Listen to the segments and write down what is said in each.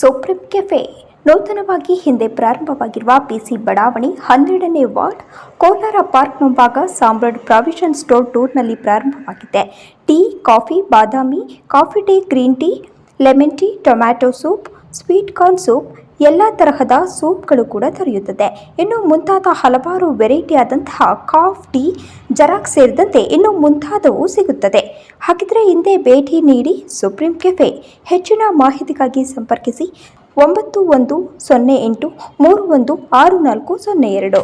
Supreme cafe ನೂತನವಾಗಿ ಹಿಂದೆ ಪ್ರಾರಂಭವಾಗಿರುವ PC ಬಡಾವಣೆ ಹನ್ನೆರಡನೇ ವಾರ್ಡ್ ಕೋಲಾರ ಪಾರ್ಕ್ ಮುಂಭಾಗ ಸಾಂಬ್ರಾಡ್ ಪ್ರಾವಿಷನ್ ಸ್ಟೋರ್ ಟೂರ್ನಲ್ಲಿ ಪ್ರಾರಂಭವಾಗಿದೆ. ಟೀ, ಕಾಫಿ, ಬಾದಾಮಿ, coffee tea, green tea, lemon tea, tomato soup, sweet corn soup ಎಲ್ಲ ತರಹದ ಸೂಪ್ಗಳು ಕೂಡ ದೊರೆಯುತ್ತದೆ. ಇನ್ನು ಮುಂತಾದ ಹಲವಾರು ವೆರೈಟಿ ಆದಂತಹ ಕಾಫ್ ಟೀ ಜರಾಕ್ ಸೇರಿದಂತೆ ಇನ್ನು ಮುಂತಾದವು ಸಿಗುತ್ತದೆ. ಹಾಗಿದ್ರೆ ಹಿಂದೆ ಭೇಟಿ ನೀಡಿ ಸುಪ್ರೀಂ ಕೆಫೆ. ಹೆಚ್ಚಿನ ಮಾಹಿತಿಗಾಗಿ ಸಂಪರ್ಕಿಸಿ ಒಂಬತ್ತು ಒಂದು ಸೊನ್ನೆ ಎಂಟು ಮೂರು ಒಂದು ಆರು ನಾಲ್ಕು ಸೊನ್ನೆ ಎರಡು.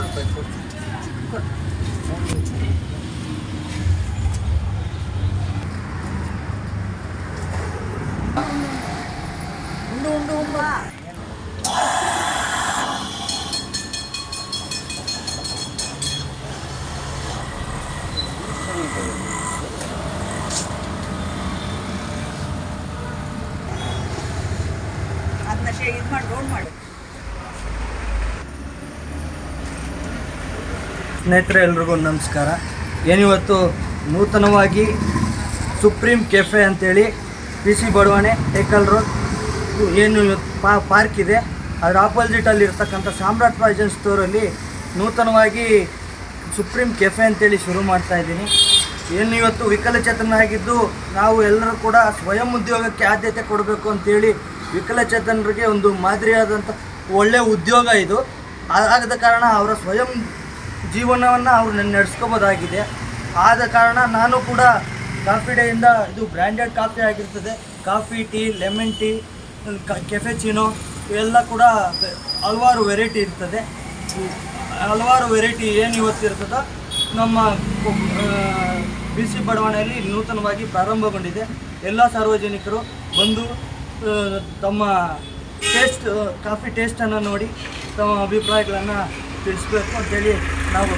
ರೂಪಾಯಿ ಮಾಡು ಸ್ನೇಹಿತರೆ ಎಲ್ರಿಗೂ ನಮಸ್ಕಾರ. ಏನಿವತ್ತು ನೂತನವಾಗಿ ಸುಪ್ರೀಂ ಕೆಫೆ ಅಂತೇಳಿ ಪಿ ಸಿ ಬಡವಣೆ ಟೇಕಲ್ ರೋಡ್ ಏನು ಪಾರ್ಕ್ ಇದೆ, ಅದರ ಆಪೋಸಿಟಲ್ಲಿ ಇರ್ತಕ್ಕಂಥ ಸಾಮ್ರಾಟ್ ಪ್ರಾವಿಷನ್ ಸ್ಟೋರಲ್ಲಿ ನೂತನವಾಗಿ ಸುಪ್ರೀಂ ಕೆಫೆ ಅಂತೇಳಿ ಶುರು ಮಾಡ್ತಾ ಇದ್ದೀನಿ. ಏನು ಇವತ್ತು ವಿಕಲಚೇತನಾಗಿದ್ದು ನಾವು ಎಲ್ಲರೂ ಕೂಡ ಸ್ವಯಂ ಉದ್ಯೋಗಕ್ಕೆ ಆದ್ಯತೆ ಕೊಡಬೇಕು ಅಂತೇಳಿ ವಿಕಲಚೇತನರಿಗೆ ಒಂದು ಮಾದರಿಯಾದಂಥ ಒಳ್ಳೆಯ ಉದ್ಯೋಗ ಇದು. ಆಗದ ಕಾರಣ ಅವರ ಸ್ವಯಂ ಜೀವನವನ್ನು ಅವರು ನಡೆಸ್ಕೋಬೋದಾಗಿದೆ. ಆದ ಕಾರಣ ನಾನು ಕೂಡ ಕಾಫಿ ಡೇಯಿಂದ ಇದು ಬ್ರ್ಯಾಂಡೆಡ್ ಕಾಫಿ ಆಗಿರ್ತದೆ. Coffee, tea lemon tea cappuccino ಇವೆಲ್ಲ ಕೂಡ ಹಲವಾರು ವೆರೈಟಿ ಇರ್ತದೆ. ಹಲವಾರು ವೆರೈಟಿ ಏನು ಇವತ್ತಿರ್ತದೋ ನಮ್ಮ ಬಿ ಸಿ ಬಡಾವಣೆಯಲ್ಲಿ ನೂತನವಾಗಿ ಪ್ರಾರಂಭಗೊಂಡಿದೆ. ಎಲ್ಲ ಸಾರ್ವಜನಿಕರು ಬಂದು ತಮ್ಮ ಟೇಸ್ಟ್, ಕಾಫಿ ಟೇಸ್ಟನ್ನು ನೋಡಿ ತಮ್ಮ ಅಭಿಪ್ರಾಯಗಳನ್ನು ತಿಳಿಸ್ಬೇಕು ಅಂತೇಳಿ ನಾವು